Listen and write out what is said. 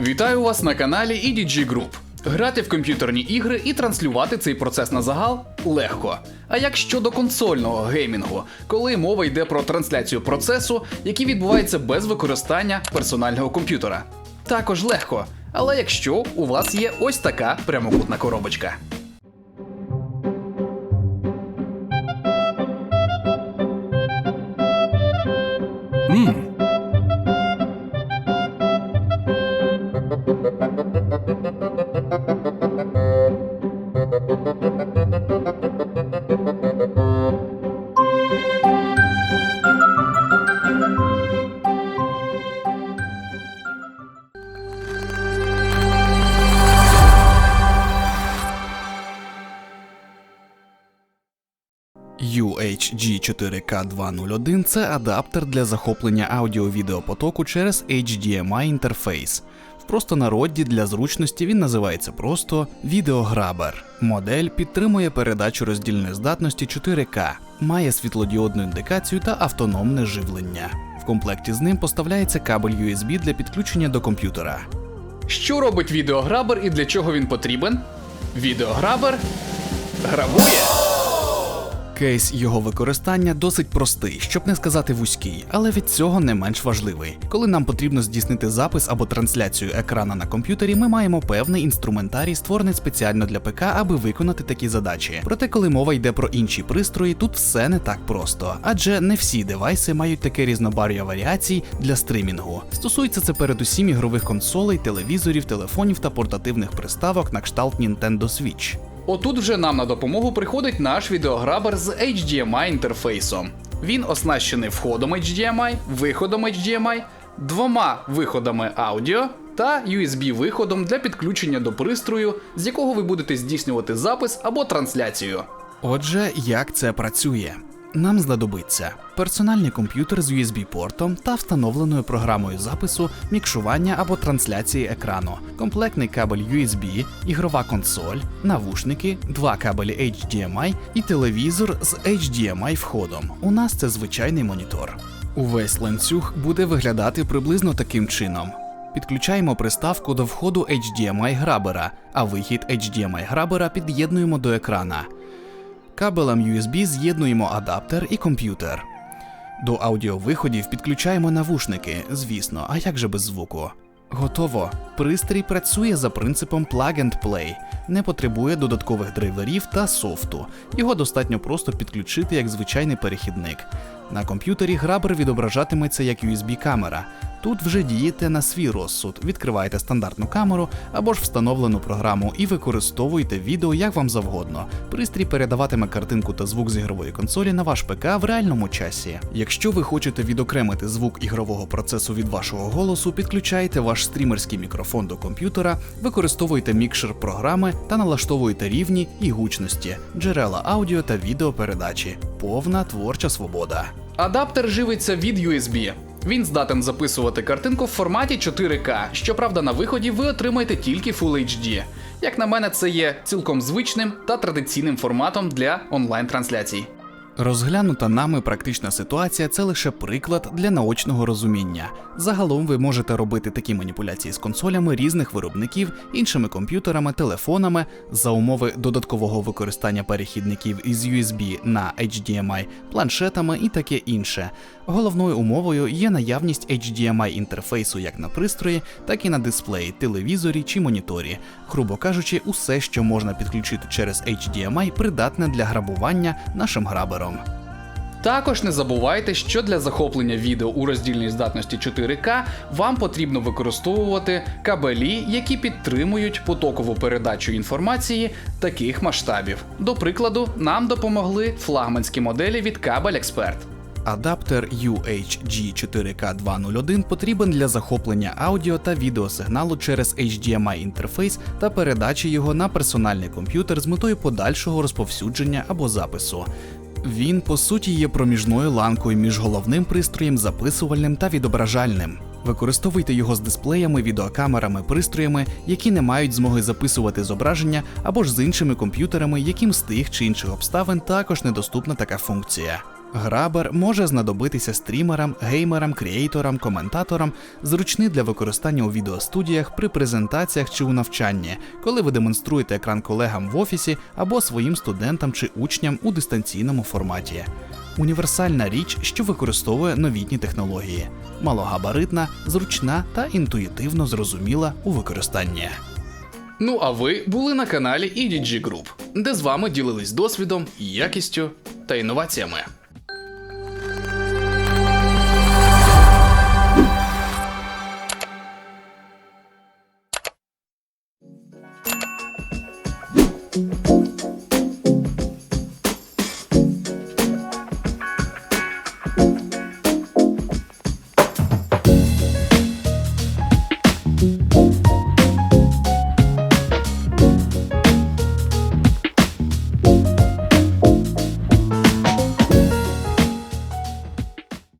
Вітаю вас на каналі EDG Group. Грати в комп'ютерні ігри і транслювати цей процес на загал легко. А як щодо консольного геймінгу, коли мова йде про трансляцію процесу, який відбувається без використання персонального комп'ютера? Також легко. Але якщо у вас є ось така прямокутна коробочка. UHG 4K201 це адаптер для захоплення аудіо-відеопотоку через HDMI інтерфейс. В простонароді для зручності він називається просто відеограбер. Модель підтримує передачу роздільної здатності 4К, має світлодіодну індикацію та автономне живлення. В комплекті з ним поставляється кабель USB для підключення до комп'ютера. Що робить відеограбер і для чого він потрібен? Відеограбер грабує. Кейс його використання досить простий, щоб не сказати вузький, але від цього не менш важливий. Коли нам потрібно здійснити запис або трансляцію екрана на комп'ютері, ми маємо певний інструментарій, створений спеціально для ПК, аби виконати такі задачі. Проте, коли мова йде про інші пристрої, тут все не так просто, адже не всі девайси мають таке різнобар'я варіацій для стримінгу. Стосується це передусім ігрових консолей, телевізорів, телефонів та портативних приставок на кшталт Nintendo Switch. Отут вже нам на допомогу приходить наш відеограбер з HDMI інтерфейсом. Він оснащений входом HDMI, виходом HDMI, двома виходами аудіо та USB-виходом для підключення до пристрою, з якого ви будете здійснювати запис або трансляцію. Отже, як це працює? Нам знадобиться персональний комп'ютер з USB-портом та встановленою програмою запису, мікшування або трансляції екрану, комплектний кабель USB, ігрова консоль, навушники, два кабелі HDMI і телевізор з HDMI входом. У нас це звичайний монітор. Увесь ланцюг буде виглядати приблизно таким чином. Підключаємо приставку до входу HDMI грабера, а вихід HDMI грабера під'єднуємо до екрана. Кабелем USB з'єднуємо адаптер і комп'ютер. До аудіовиходів підключаємо навушники, звісно, а як же без звуку? Готово. Пристрій працює за принципом plug and play, не потребує додаткових драйверів та софту. Його достатньо просто підключити як звичайний перехідник. На комп'ютері грабер відображатиметься як USB-камера. Тут вже дієте на свій розсуд, відкриваєте стандартну камеру або ж встановлену програму і використовуєте відео як вам завгодно. Пристрій передаватиме картинку та звук з ігрової консолі на ваш ПК в реальному часі. Якщо ви хочете відокремити звук ігрового процесу від вашого голосу, підключаєте ваш стрімерський мікрофон до комп'ютера, використовуєте мікшер програми та налаштовуєте рівні і гучності, джерела аудіо та відеопередачі. Повна творча свобода. Адаптер живиться від USB. Він здатен записувати картинку в форматі 4К. Щоправда, на виході ви отримаєте тільки Full HD. Як на мене, це є цілком звичним та традиційним форматом для онлайн-трансляцій. Розглянута нами практична ситуація це лише приклад для наочного розуміння. Загалом ви можете робити такі маніпуляції з консолями різних виробників, іншими комп'ютерами, телефонами за умови додаткового використання перехідників із USB на HDMI, планшетами і таке інше. Головною умовою є наявність HDMI інтерфейсу як на пристрої, так і на дисплеї, телевізорі чи моніторі. Грубо кажучи, усе, що можна підключити через HDMI, придатне для грабування нашим грабером. Також не забувайте, що для захоплення відео у роздільній здатності 4К вам потрібно використовувати кабелі, які підтримують потокову передачу інформації таких масштабів. До прикладу, нам допомогли флагманські моделі від Кабель Експерт. Адаптер UHG4K201 потрібен для захоплення аудіо та відеосигналу через HDMI інтерфейс та передачі його на персональний комп'ютер з метою подальшого розповсюдження або запису. Він по суті є проміжною ланкою між головним пристроєм записувальним та відображальним. Використовуйте його з дисплеями, відеокамерами, пристроями, які не мають змоги записувати зображення, або ж з іншими комп'ютерами, яким з тих чи інших обставин також недоступна така функція. Грабер може знадобитися стрімерам, геймерам, кріейторам, коментаторам, зручний для використання у відеостудіях при презентаціях чи у навчанні, коли ви демонструєте екран колегам в офісі або своїм студентам чи учням у дистанційному форматі. Універсальна річ, що використовує новітні технології, малогабаритна, зручна та інтуїтивно зрозуміла у використанні. Ну а ви були на каналі EDG Group, де з вами ділились досвідом, якістю та інноваціями.